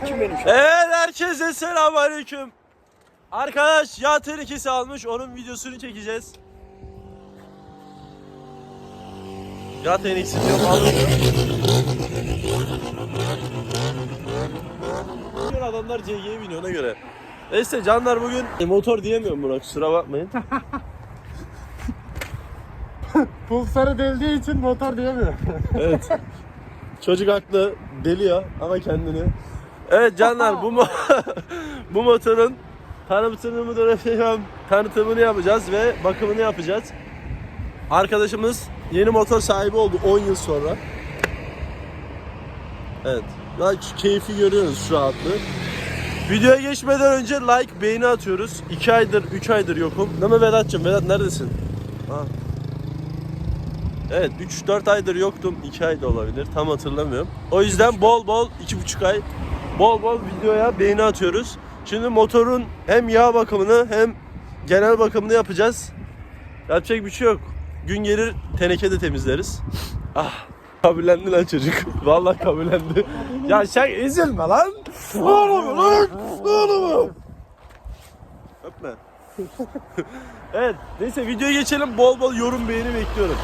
Kim benim şu Evet herkese selamünaleyküm. Arkadaş yağ tenekesi almış onun videosunu çekeceğiz. Yağ tenekesi diyorum alıyor. Adamlar CG'ye biniyor ona göre. Neyse canlar bugün E, motor diyemiyorum buna kusura bakmayın. Pulsarı deldiği için motor diyemiyor. Evet. Çocuk haklı deliyor ama kendini. Evet canlar bu mo- bu motorun tanıtımını da tanıtımını yapacağız ve bakımını yapacağız. Arkadaşımız yeni motor sahibi oldu 10 yıl sonra. Evet. Şu keyfi görüyoruz şu rahatlığı. Videoya geçmeden önce like, beğeni atıyoruz. 2 aydır, 3 aydır yokum. Değil mi Vedat'cığım? Vedat neredesin? Ha. Evet 3-4 aydır yoktum. 2 ay da olabilir. Tam hatırlamıyorum. O yüzden bol bol 2,5 ay bol bol videoya beğeni atıyoruz. Şimdi motorun hem yağ bakımını hem genel bakımını yapacağız. Yapacak bir şey yok. Gün gelir teneke de temizleriz. Ah kabullendi lan çocuk. Vallahi kabullendi. ya sen ezilme lan. Oğlum lan. Oğlum. Öpme. evet neyse videoya geçelim. Bol bol yorum beğeni bekliyorum.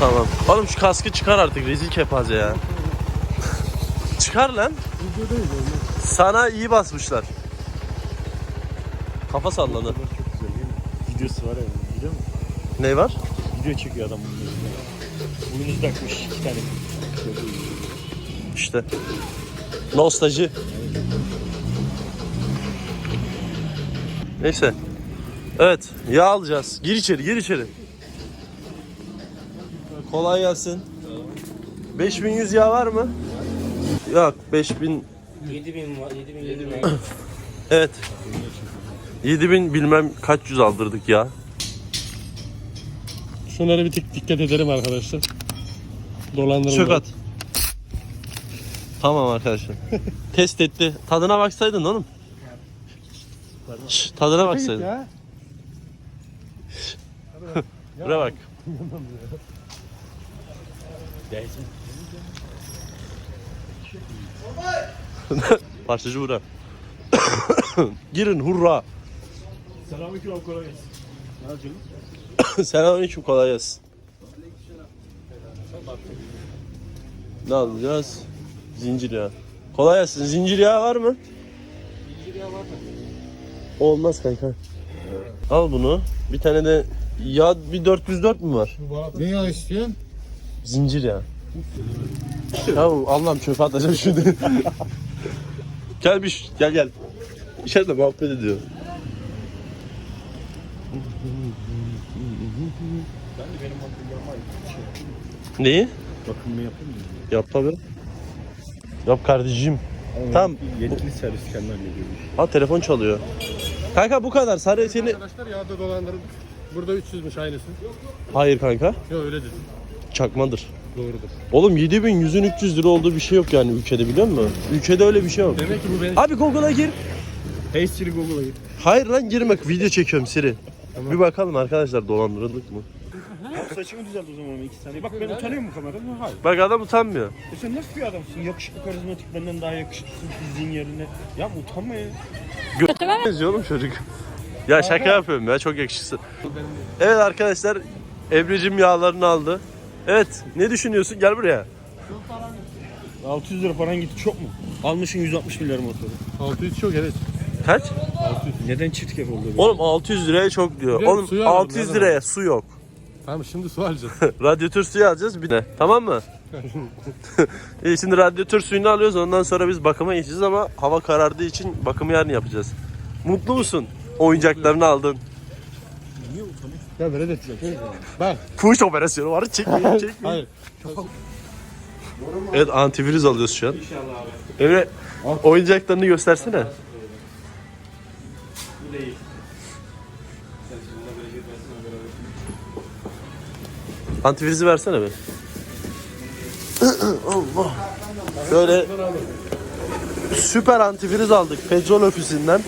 Tamam. Oğlum şu kaskı çıkar artık rezil kepaze ya. Çıkar lan. Sana iyi basmışlar. Kafa salladı. Çok güzel değil mi? Videosu var ya biliyor musun? Ne var? Video çekiyor adam bunun üzerine. Boynuz takmış iki tane. İşte. Nostalji. Neyse. Evet, yağ alacağız. Gir içeri, gir içeri. Kolay gelsin. 5100 yağ var mı? Yok, 5000 7000 var 7000 7000 Evet. 7000 bilmem kaç yüz aldırdık ya. Şunlara bir tık dikkat edelim arkadaşlar. Dolandırma. Çök at. Tamam arkadaşlar. Test etti. Tadına baksaydın oğlum. Şş, tadına baksaydın. Ya. Buraya bak. Değsin. Parçacı bura. Girin hurra. Selamünaleyküm abi kolay gelsin. Ne? Selamünaleyküm kolay gelsin. Ne alacağız? Zincir yağı. Kolay gelsin. Zincir yağı var mı? Zincir yağı var Olmaz kanka. Al bunu. Bir tane de yağ bir 404 mü var? Ne yağ istiyorsun? Zincir ya. Ya Allah'ım çöpe atacağım şimdi. gel bir gel gel. İçeride muhabbet ediyor. Ben de benim hakkım yapmayın. Neyi? Bakımını yapayım mı? Yap tabi. Yap kardeşim. Tamam. Yetkili servis kendi hallediyor. Ha telefon çalıyor. Kanka bu kadar. Sarı seni... Arkadaşlar yağda dolandırdık. Burada 300'müş aynısı. Hayır kanka. Yok öyle dedim. Çakmadır. Doğrudur. Oğlum 7000 100'ün 300 lira olduğu bir şey yok yani ülkede biliyor musun? Ülkede öyle bir şey yok. Demek ki bu benim. Abi Google'a gir. Hey Siri Google'a git. Hayır lan girme. Video çekiyorum Siri. Bir bakalım arkadaşlar dolandırıldık mı? Saçımı düzelt o zaman iki saniye. Bak ben utanıyor mu kamerada? Hayır. Bak adam utanmıyor. E sen nasıl bir adamsın? Yakışıklı karizmatik benden daha yakışıklısın fiziğin yerine. Ya utanma ya. Benziyor oğlum çocuk. Ya şaka yapıyorum ya çok yakışıksın. Evet arkadaşlar Ebru'cum yağlarını aldı. Evet ne düşünüyorsun gel buraya. 600 lira paran gitti çok mu? Almışın 160 milyar motoru. 600 çok evet. Kaç? 600. Neden çift kef oldu? Oğlum 600 liraya çok diyor. Bir de Oğlum suyu aldım, 600 ne liraya su yok. Tamam şimdi su alacağız. radyatör suyu alacağız bir de. Tamam mı? İyi şimdi radyatör suyunu alıyoruz ondan sonra biz bakıma geçeceğiz ama hava karardığı için bakımı yarın yapacağız. Mutlu musun? Oyuncaklarını aldın. Ya böyle de çek. Bak. Fuş operasyonu var çekmeyin çekmeyin. Hayır. Evet antivirüs alıyoruz şu an. Emre oyuncaklarını göstersene. Antivirüsü versene bir. Allah. Şöyle süper antivirüs aldık petrol ofisinden.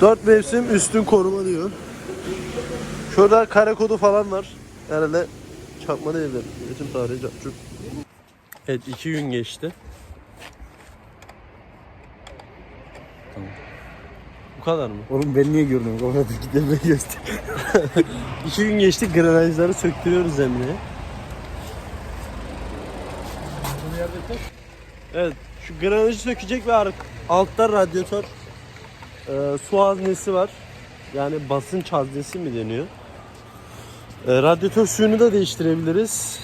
Dört mevsim üstün koruma diyor. Şurada kare kodu falan var. Herhalde çakma değildir. Üretim tarihi çarçur. Evet iki gün geçti. Tamam. Bu kadar mı? Oğlum ben niye gördüm? O kadar gidelim göster. İki gün geçti granajları söktürüyoruz Emre'ye. Evet şu granajı sökecek ve ar- altta radyatör e, su haznesi var. Yani basınç haznesi mi deniyor? E, radyatör suyunu da değiştirebiliriz.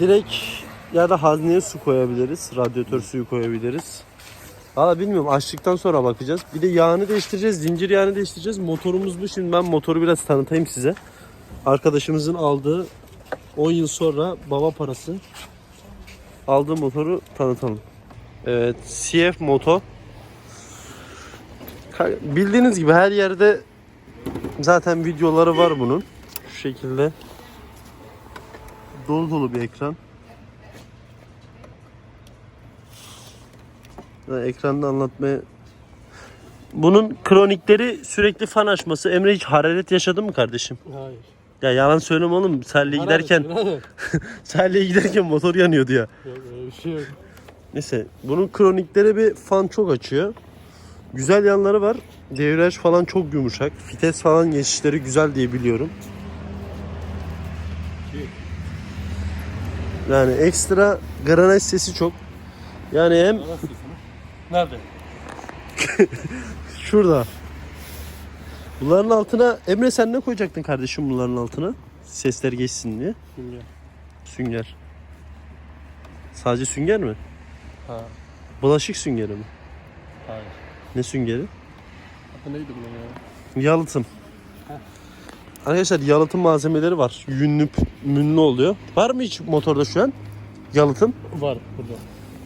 Direkt ya da hazneye su koyabiliriz. Radyatör suyu koyabiliriz. Valla bilmiyorum açtıktan sonra bakacağız. Bir de yağını değiştireceğiz. Zincir yağını değiştireceğiz. Motorumuz bu. Şimdi ben motoru biraz tanıtayım size. Arkadaşımızın aldığı 10 yıl sonra baba parası aldığı motoru tanıtalım. Evet, CF Moto. Bildiğiniz gibi her yerde zaten videoları var bunun. Şu şekilde dolu dolu bir ekran. Ha, Ekranda anlatmaya bunun kronikleri sürekli fan açması. Emre hiç hararet yaşadın mı kardeşim? Hayır. Ya yalan söyleme oğlum. Senle giderken Yok senle giderken motor yanıyordu ya. öyle bir şey yok. Neyse bunun kronikleri bir fan çok açıyor. Güzel yanları var. Devraj falan çok yumuşak. Vites falan geçişleri güzel diye biliyorum. Yani ekstra granaj sesi çok. Yani hem Nerede? şurada. Bunların altına Emre sen ne koyacaktın kardeşim bunların altına? Sesler geçsin diye. Şimdi. Sünger. Sadece sünger mi? Ha. Bulaşık süngeri mi? Hayır. Ne süngeri? Adı neydi bunun ya? Yalıtım. Arkadaşlar yalıtım malzemeleri var. Yünlü, münlü oluyor. Var mı hiç motorda şu an? Yalıtım. Var burada.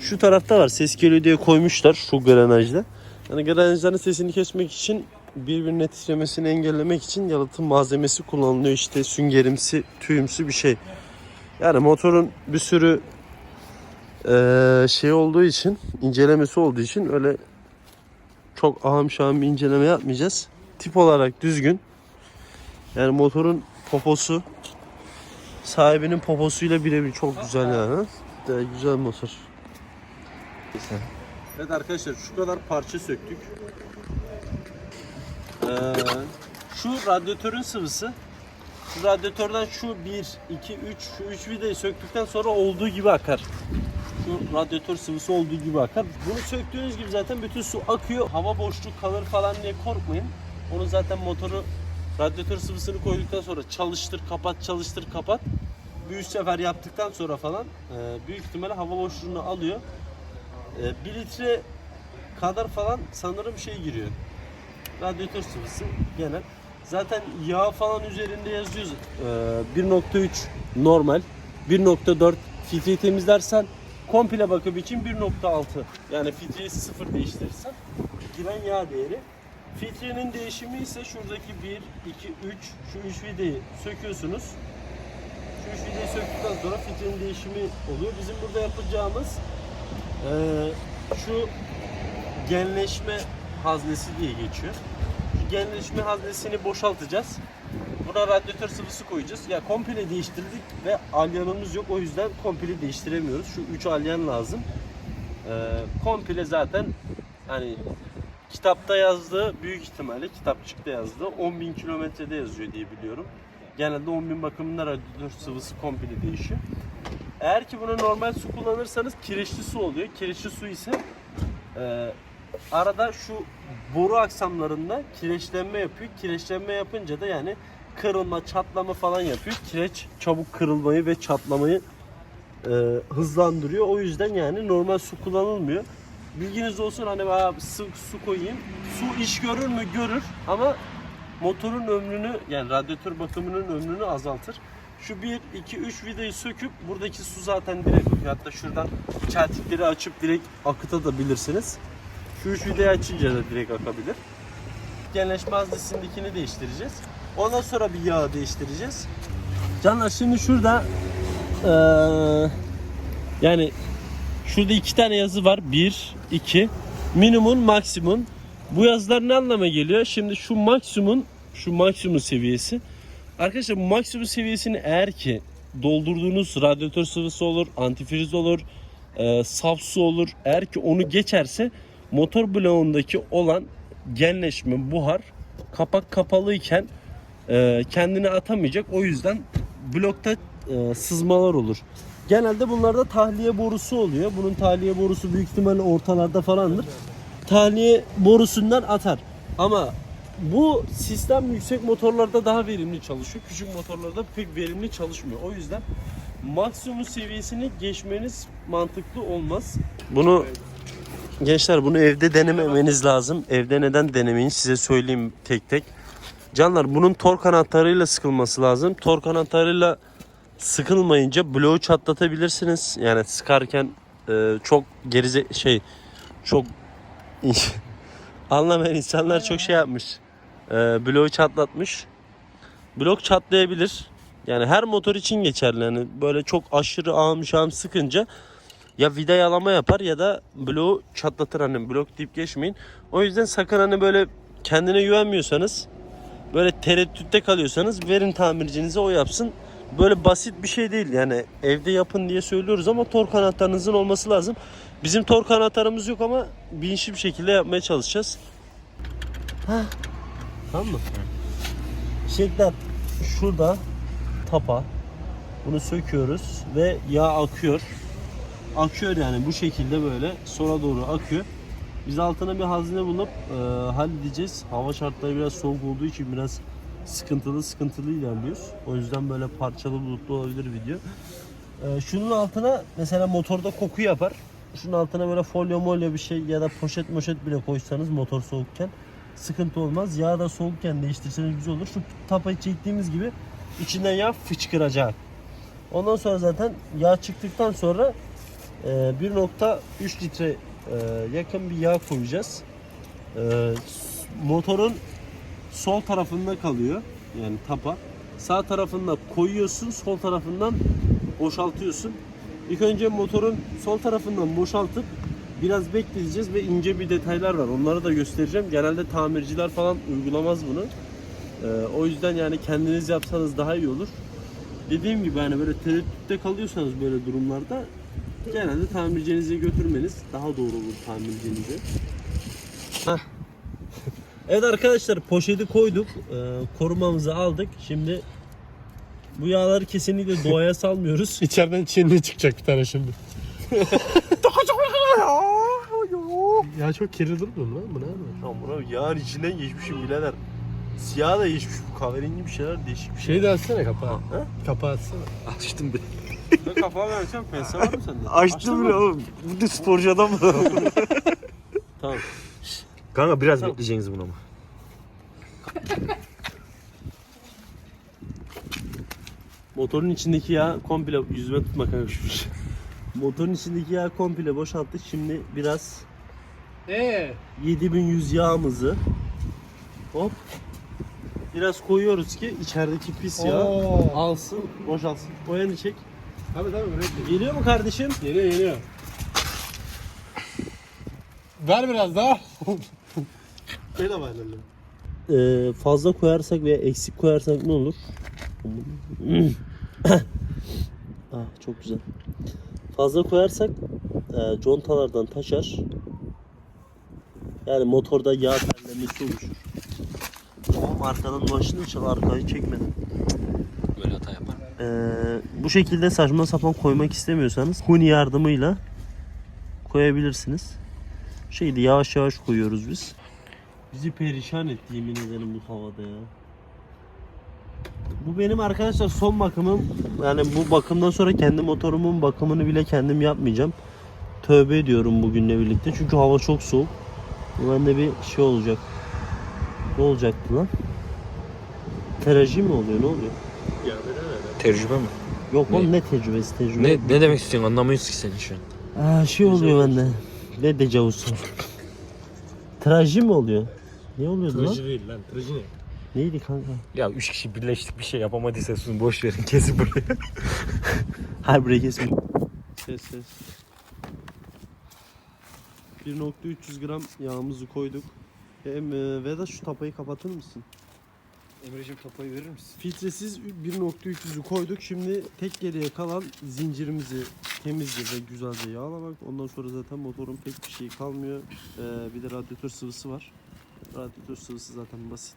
Şu tarafta var. Ses geliyor diye koymuşlar şu granajda. Yani granajların sesini kesmek için birbirine titremesini engellemek için yalıtım malzemesi kullanılıyor. İşte süngerimsi, tüyümsü bir şey. Yani motorun bir sürü eee, şey olduğu için, incelemesi olduğu için öyle çok aham şahım bir inceleme yapmayacağız. Tip olarak düzgün. Yani motorun poposu sahibinin poposuyla birebir çok güzel yani. De güzel motor. Evet arkadaşlar şu kadar parça söktük. Ee, şu radyatörün sıvısı. Şu radyatörden şu 1, 2, 3, şu 3 vidayı söktükten sonra olduğu gibi akar. Şu radyatör sıvısı olduğu gibi akar. Bunu söktüğünüz gibi zaten bütün su akıyor. Hava boşluk kalır falan diye korkmayın. Onu zaten motoru radyatör sıvısını koyduktan sonra çalıştır kapat çalıştır kapat. Bir üç sefer yaptıktan sonra falan e, büyük ihtimalle hava boşluğunu alıyor. E, 1 litre kadar falan sanırım şey giriyor. Radyatör sıvısı genel. Zaten yağ falan üzerinde yazıyor. E, 1.3 normal. 1.4 filtreyi temizlersen komple bakım için 1.6. Yani filtreyi sıfır değiştirirsen giren yağ değeri. Filtrenin değişimi ise şuradaki 1, 2, 3, şu 3 vidayı söküyorsunuz. Şu 3 vidayı söktükten sonra filtrenin değişimi oluyor. Bizim burada yapacağımız eee, şu genleşme haznesi diye geçiyor. Şu genleşme haznesini boşaltacağız. Buna radyatör sıvısı koyacağız. Ya komple değiştirdik ve alyanımız yok. O yüzden komple değiştiremiyoruz. Şu 3 alyan lazım. Eee komple zaten hani kitapta yazdığı büyük ihtimalle kitapçıkta yazdığı 10.000 kilometrede yazıyor diye biliyorum. Genelde 10.000 bakımında radyatör sıvısı komple değişiyor. Eğer ki buna normal su kullanırsanız kireçli su oluyor. Kireçli su ise e, arada şu boru aksamlarında kireçlenme yapıyor. Kireçlenme yapınca da yani kırılma, çatlama falan yapıyor. Kireç çabuk kırılmayı ve çatlamayı e, hızlandırıyor. O yüzden yani normal su kullanılmıyor. Bilginiz olsun hani ben su, su koyayım. Su iş görür mü? Görür ama motorun ömrünü yani radyatör bakımının ömrünü azaltır. Şu 1, 2, 3 vidayı söküp buradaki su zaten direkt akıyor. Hatta şuradan çeltikleri açıp direkt akıtabilirsiniz. Şu 3 vidayı açınca da direkt akabilir. Genleşme haznesindekini değiştireceğiz. Ondan sonra bir yağ değiştireceğiz. Canlar şimdi şurada eee, yani şurada iki tane yazı var. Bir, iki. Minimum, maksimum. Bu yazılar ne anlama geliyor? Şimdi şu maksimum, şu maksimum seviyesi. Arkadaşlar bu maksimum seviyesini eğer ki doldurduğunuz radyatör sıvısı olur, antifriz olur, e, saf su olur. Eğer ki onu geçerse motor bloğundaki olan genleşme buhar kapak kapalıyken e, kendini atamayacak. O yüzden blokta e, sızmalar olur. Genelde bunlarda tahliye borusu oluyor. Bunun tahliye borusu büyük ihtimalle ortalarda falandır. Tahliye borusundan atar. Ama bu sistem yüksek motorlarda daha verimli çalışıyor. Küçük motorlarda pek verimli çalışmıyor. O yüzden maksimum seviyesini geçmeniz mantıklı olmaz. Bunu gençler bunu evde denememeniz lazım. Evde neden denemeyin size söyleyeyim tek tek. Canlar bunun tork anahtarıyla sıkılması lazım. Tork anahtarıyla sıkılmayınca bloğu çatlatabilirsiniz. Yani sıkarken e, çok gerize şey çok anlamayan insanlar çok şey yapmış. E, bloğu çatlatmış. Blok çatlayabilir. Yani her motor için geçerli. Yani böyle çok aşırı ağım sıkınca ya vida yalama yapar ya da bloğu çatlatır hani blok deyip geçmeyin. O yüzden sakın hani böyle kendine güvenmiyorsanız böyle tereddütte kalıyorsanız verin tamircinize o yapsın. Böyle basit bir şey değil yani evde yapın diye söylüyoruz ama tork anahtarınızın olması lazım. Bizim tork anahtarımız yok ama bilinçli bir şekilde yapmaya çalışacağız. Hah. Tamam mı? Şekler şurada tapa. Bunu söküyoruz ve yağ akıyor. Akıyor yani bu şekilde böyle sola doğru akıyor. Biz altına bir hazne bulup e, halledeceğiz. Hava şartları biraz soğuk olduğu için biraz sıkıntılı sıkıntılı ilerliyoruz. O yüzden böyle parçalı bulutlu olabilir video. E, şunun altına mesela motorda koku yapar. Şunun altına böyle folyo molyo bir şey ya da poşet moşet bile koysanız motor soğukken sıkıntı olmaz. Yağ da soğukken değiştirseniz güzel olur. Şu tapayı çektiğimiz gibi içinden yağ fıçkıracak. Ondan sonra zaten yağ çıktıktan sonra e, 1.3 litre e, yakın bir yağ koyacağız. E, motorun sol tarafında kalıyor. Yani tapa. Sağ tarafında koyuyorsun, sol tarafından boşaltıyorsun. İlk önce motorun sol tarafından boşaltıp biraz bekleyeceğiz ve ince bir detaylar var. Onları da göstereceğim. Genelde tamirciler falan uygulamaz bunu. Ee, o yüzden yani kendiniz yapsanız daha iyi olur. Dediğim gibi hani böyle tereddütte kalıyorsanız böyle durumlarda genelde tamircinize götürmeniz daha doğru olur tamircinize. Heh. evet arkadaşlar poşeti koyduk. Ee, korumamızı aldık. Şimdi bu yağları kesinlikle doğaya salmıyoruz. İçeriden Çinli çıkacak bir tane şimdi. ya çok kirli durmuyor lan bu ne abi? Lan buna yağın içinden geçmişim birader. Siyah da geçmiş bu kahverengi bir şeyler değişik bir şey. Şey de açsana kapağı. Ha? Kapağı açsana. Açtım bir. Kapağı vereceğim pense var mı sende? Açtım bile oğlum. Bu da sporcu adam mı? Tamam. Kanka biraz Tamam. bekleyeceksiniz bunu ama. Motorun içindeki yağ komple yüzüme tutma kanka şu. Motorun içindeki yağ komple boşalttık. Şimdi biraz Eee? 7100 yağımızı hop biraz koyuyoruz ki içerideki pis yağ Oo. alsın, boşalsın. O yanı çek. Tabii tabii öyle. Geliyor mu kardeşim? Geliyor geliyor. Ver biraz daha. Bedava herhalde. Ee, fazla koyarsak veya eksik koyarsak ne olur? ah çok güzel. Fazla koyarsak e, contalardan taşar. Yani motorda yağ terlemesi oluşur. Tamam arkadan başını çal arkayı çekmeden. Böyle. Ee, bu şekilde saçma sapan koymak istemiyorsanız huni yardımıyla koyabilirsiniz. Şeydi yavaş yavaş koyuyoruz biz. Bizi perişan etti yemin ederim bu havada ya. Bu benim arkadaşlar son bakımım. Yani bu bakımdan sonra kendi motorumun bakımını bile kendim yapmayacağım. Tövbe ediyorum bugünle birlikte. Çünkü hava çok soğuk. Bu bende bir şey olacak. Ne olacaktı lan? Teraji mi oluyor? Ne oluyor? Tecrübe mi? Yok Ne? oğlum ne tecrübesi tecrübe. Ne ne demek istiyorsun anlamıyoruz ki sen şu an. Aa, şey oluyor bende. Ne dejavusu? Traji mi oluyor? Ne oluyordu lan? değil lan. Tırıcı ne? Neydi kanka? Ya üç kişi birleştik bir şey yapamadıysa susun boş verin kesin buraya. Hayır buraya kesme. Ses ses. 1.300 gram yağımızı koyduk. Hem e, Vedat şu tapayı kapatır mısın? Emre'cim kapayı verir misin? Filtresiz 1.300'ü koyduk. Şimdi tek geriye kalan zincirimizi temizle ve güzelce yağlamak. Ondan sonra zaten motorun pek bir şey kalmıyor. Ee, bir de radyatör sıvısı var. Radyatör sıvısı zaten basit.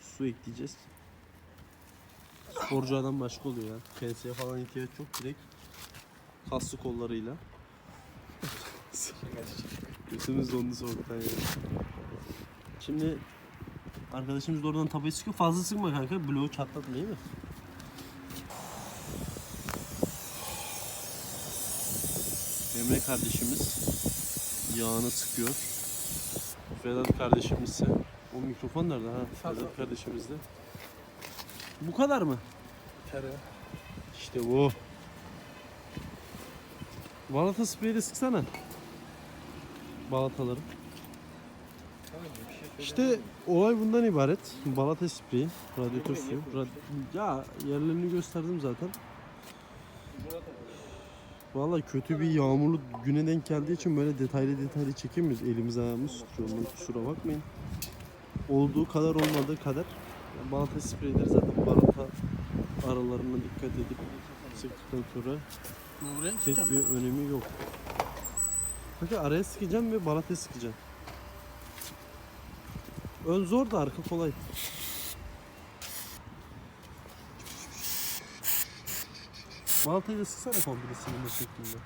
Su ekleyeceğiz. Sporcu adam başka oluyor ya. Kendisine falan ihtiyaç yok. Direkt kaslı kollarıyla. Götümüz dondu soğuktan ya. Şimdi arkadaşımız da oradan tabayı sıkıyor. Fazla sıkma kanka. Bloğu çatlatma değil mi? Emre kardeşimiz yağını sıkıyor. Vedat kardeşimiz ise o mikrofon nerede ha? Vedat kardeşimiz de. Bu kadar mı? İşte bu. Balata spreyi de sıksana. Balataları. İşte olay bundan ibaret. Balata spreyi, radyatör suyu. Rad- ya yerlerini gösterdim zaten. Vallahi kötü bir yağmurlu güne denk geldiği için böyle detaylı detaylı çekemiyoruz. Elimiz ayağımız tutuyor. Ondan kusura bakmayın. Olduğu kadar olmadığı kadar. Yani balata spreyleri zaten balata aralarına dikkat edip sıktıktan sonra pek bir önemi yok. Peki araya sıkacağım ve balata sıkacağım. Ön zor da arka kolay. Balatayı da sıksana komple silindir şeklinde.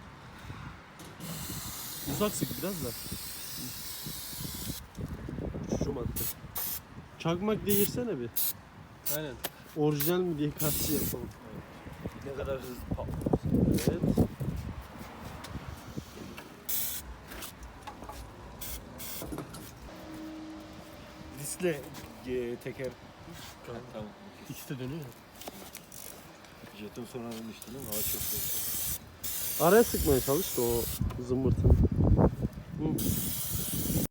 Uzak sık biraz da. Şu madde. Çakmak değirsene bir. Aynen. Orijinal mi diye karşı yapalım. Ne kadar hızlı patlıyor. Evet. Vitesle e, teker. Tamam. tamam. İkisi de dönüyor. Jeton sonra işte değil mi? Hava çok soğuk. Araya sıkmaya çalış da o zımbırtını. Hı.